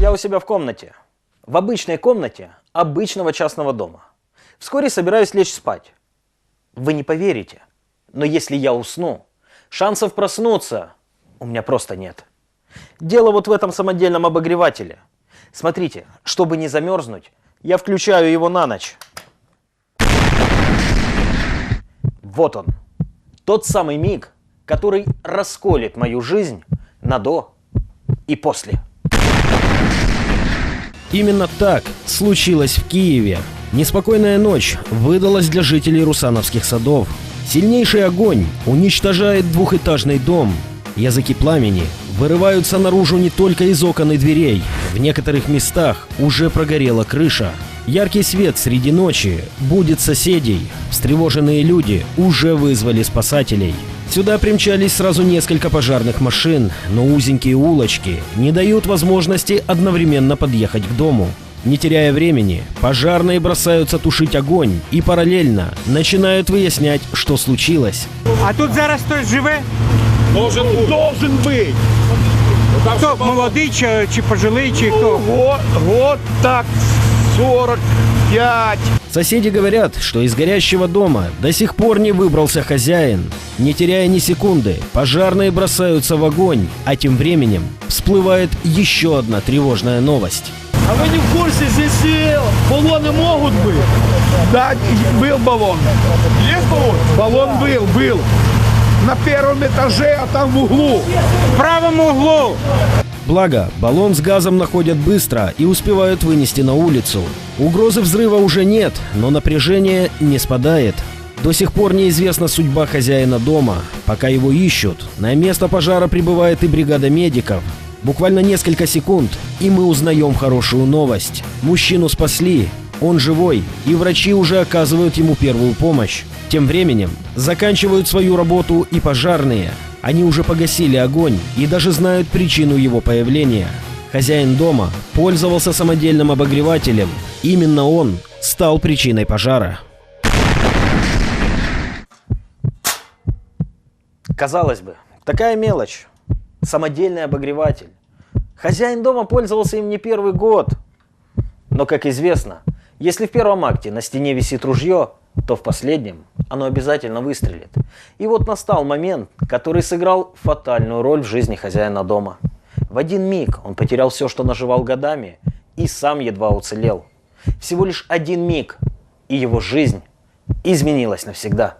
Я у себя в комнате. В обычной комнате обычного частного дома. Вскоре собираюсь лечь спать. Вы не поверите, но если я усну, шансов проснуться у меня просто нет. Дело вот в этом самодельном обогревателе. Смотрите, чтобы не замерзнуть, я включаю его на ночь. Вот он. Тот самый миг, который расколет мою жизнь на до и после. Именно так случилось в Киеве. Неспокойная ночь выдалась для жителей Русановских садов. Сильнейший огонь уничтожает двухэтажный дом. Языки пламени вырываются наружу не только из окон и дверей. В некоторых местах уже прогорела крыша. Яркий свет среди ночи будет соседей. Встревоженные люди уже вызвали спасателей. Сюда примчались сразу несколько пожарных машин, но узенькие улочки не дают возможности одновременно подъехать к дому. Не теряя времени, пожарные бросаются тушить огонь и параллельно начинают выяснять, что случилось. А тут зараз хтось живе? Должен бути. Должен бути. Хто молодий чи, чи пожилий, чи хто? Вот, вот так 45. Соседи говорят, что из горящего дома до сих пор не выбрался хозяин. Не теряя ни секунды, пожарные бросаются в огонь, а тем временем всплывает еще одна тревожная новость. А вы не в курсе, здесь и баллоны могут быть? Да, был баллон. Есть баллон? Баллон был, был. На первом этаже, а там в углу. В правому углу. Благо, баллон с газом находят быстро и успевают вынести на улицу. Угрозы взрыва уже нет, но напряжение не спадает. До сих пор неизвестна судьба хозяина дома. Пока его ищут, на место пожара прибывает и бригада медиков. Буквально несколько секунд, и мы узнаем хорошую новость. Мужчину спасли, он живой, и врачи уже оказывают ему первую помощь. Тем временем заканчивают свою работу и пожарные. Они уже погасили огонь и даже знают причину его появления. Хозяин дома пользовался самодельным обогревателем. Именно он стал причиной пожара. Казалось бы, такая мелочь. Самодельный обогреватель. Хозяин дома пользовался им не первый год. Но, как известно, если в первом акте на стене висит ружье, то в последнем оно обязательно выстрелит. И вот настал момент, который сыграл фатальную роль в жизни хозяина дома. В один миг он потерял все, что наживал годами, и сам едва уцелел. Всего лишь один миг, и его жизнь изменилась навсегда.